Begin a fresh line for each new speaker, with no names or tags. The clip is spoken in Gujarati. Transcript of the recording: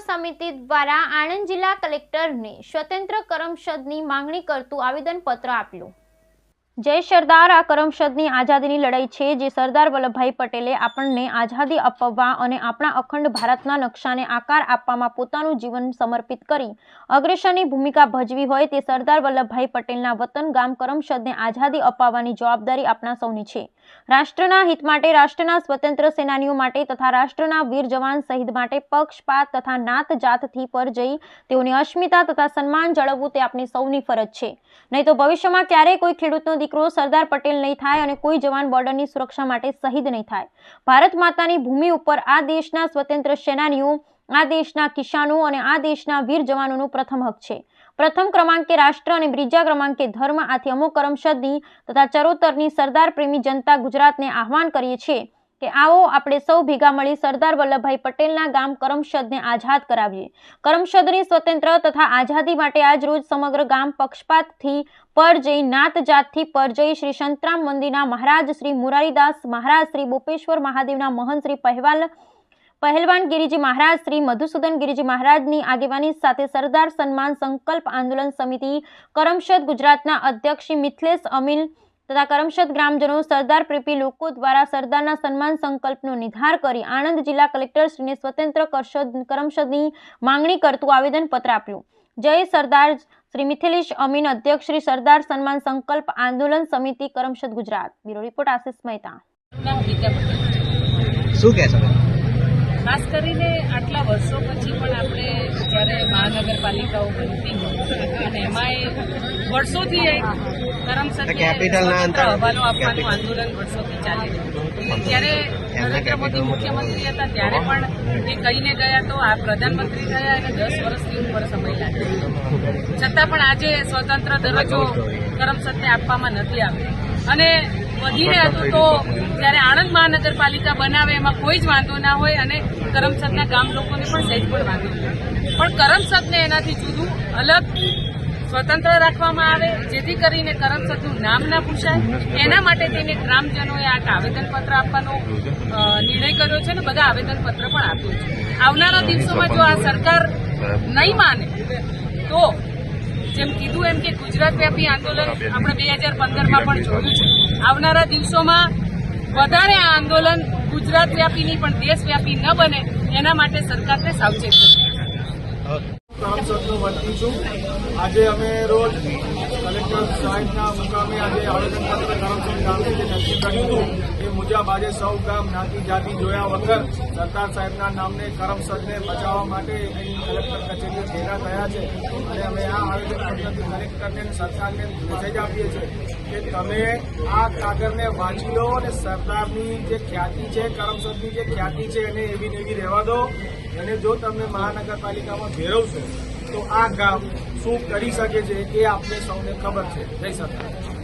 સમિતિ દ્વારા આણંદ જિલ્લા કલેક્ટરને સ્વતંત્ર કરમસદની માંગણી કરતું આવેદનપત્ર આપ્યું. જય સરદાર, આ કરમસદની આઝાદીની લડાઈ છે જે સરદાર વલ્લભભાઈ પટેલે આપણને આઝાદી અપાવવા અને આપણા અખંડ ભારતના નકશાને આકાર આપવામાં પોતાનું જીવન સમર્પિત કરી અગ્રેસરની ભૂમિકા ભજવી હોય તે સરદાર વલ્લભભાઈ પટેલના વતન ગામ કરમસદને આઝાદી અપાવવાની જવાબદારી આપણા સૌની છે. રાષ્ટ્રના હિત માટે, રાષ્ટ્રના સ્વતંત્ર સેનાનીઓ માટે તથા રાષ્ટ્રના વીર જવાન શહીદ માટે પક્ષપાત તથા નાત જાતથી પર જઈ તેઓની અસ્મિતા તથા સન્માન જાળવવું તે આપણી સૌની ફરજ છે. નહીં તો ભવિષ્યમાં ક્યારેય કોઈ ખેડૂતનો દીકરો સરદાર પટેલ નહીં થાય અને કોઈ જવાન બોર્ડરની સુરક્ષા માટે શહીદ નહીં થાય. ભારત માતાની ભૂમિ ઉપર આ દેશના સ્વતંત્ર સેનાનીઓ આ દેશના કિસાનો અને આ દેશના વીર જવાનોનો પ્રથમ હક છે. પ્રથમ ક્રમાંકે રાષ્ટ્ર અને બીજા ક્રમાંકે ધર્મ આથી અમુક કરમસદની તથા ચરોતરની સરદાર પ્રેમી જનતા ગુજરાતને આહવાન કરીએ છીએ કે આવો આપણે સૌ ભેગા મળી સરદાર વલ્લભભાઈ પટેલના ગામ કરમસદને આઝાદ કરાવીએ. કરમસદની સ્વતંત્ર તથા આઝાદી માટે આજ રોજ સમગ્ર ગામ પક્ષપાતથી પર જઈ નાત જાતથી પર જઈ શ્રી સંતરામ મંદિરના મહારાજ શ્રી મુરારીદાસ, મહારાજ શ્રી બોપેશ્વર મહાદેવના મહંત શ્રી પહેવાલ પહેલવાન ગિરિજી મહારાજ, શ્રી મધુસૂદન ગિરિજી મહારાજની આગેવાની સાથે સરદાર સન્માન સંકલ્પ આંદોલન સમિતિ, કરમશદ ગુજરાતના અધ્યક્ષ મિથલેશ અમીન તથા કરમશદ ગ્રામજનો સરદાર પ્રેપી લોકો દ્વારા સરદારના સન્માન સંકલ્પનો નિર્ધાર કરી આણંદ જિલ્લા કલેક્ટરશ્રીને સ્વતંત્ર કરશદ, કરમશદની માંગણી કરતું આવેદનપત્ર આપ્યું. જય સરદાર શ્રી મિથિલેશ અમીન, અધ્યક્ષ શ્રી સરદાર સન્માન સંકલ્પ આંદોલન સમિતિ, Karamsad Gujarat. Bureau report Ashish Mehta.
શું કહેશો?
ખાસ કરીને આટલા વર્ષો પછી પણ આપણે જ્યારે મહાનગરપાલિકાઓ બનતી અને એમાંય વર્ષોથી એક કરમસદને હવાલો આપવાનું આંદોલન વર્ષોથી ચાલી રહ્યું ત્યારે નરેન્દ્ર મોદી મુખ્યમંત્રી હતા ત્યારે પણ એ કહીને ગયા તો આ પ્રધાનમંત્રી થયા અને દસ વર્ષથી ઉપર સમય લાગ્યો છતાં પણ આજે સ્વતંત્ર દરજ્જો કરમસદને આપવામાં નથી આવ્યો. અને વધીને હતું તો જ્યારે આણંદ મહાનગરપાલિકા બનાવે, એમાં કોઈ જ વાંધો ના હોય અને કરમસદના ગામ લોકોને પણ સહેજ પણ વાંધો પણ કરમસદને એનાથી જુદું, અલગ, સ્વતંત્ર રાખવામાં આવે, જેથી કરીને કરમસદનું નામ ના પૂછાય. એના માટે તેને ગ્રામજનોએ આ આવેદનપત્ર આપવાનો નિર્ણય કર્યો છે અને બધા આવેદનપત્ર પણ આપ્યું છે. આવનારા દિવસોમાં જો આ સરકાર નહીં માને, તો જેમ કીધું એમ કે ગુજરાત વ્યાપી આંદોલન આપણે બે હજાર પંદરમાં પણ જોયું છે. આવનારા દિવસોમાં વધારે આ આંદોલન ગુજરાત વ્યાપીની પણ દેશ વ્યાપી ન બને, એના માટે સરકારને સાવચેત
છું. આજે અમે રોજ કલેક્ટર સાહેબના મુકામે આજે આવેદનપત્ર કરમસદ ગામે નક્કી કર્યું હતું એ મુજબ આજે સૌ ગામ નાતી જાતિ જોયા વગર સરદાર સાહેબના નામને કરમસદને બચાવવા માટે અહીં કલેક્ટર કચેરીએ ભેગા થયા છે અને અમે આ આવેદનપત્રથી કલેક્ટરને અને સરકારને મેસેજ આપીએ છીએ કે તમે આ કાગળને વાંચી લો અને સરદારની જે ખ્યાતિ છે કરમસદની જે ખ્યાતિ છે એને એવી ને એવી રહેવા દો. અને જો તમને મહાનગરપાલિકામાં ફેરવશો તો આ ગામ શું કરી શકે છે એ આપને સૌને ખબર છે. જય સરકાર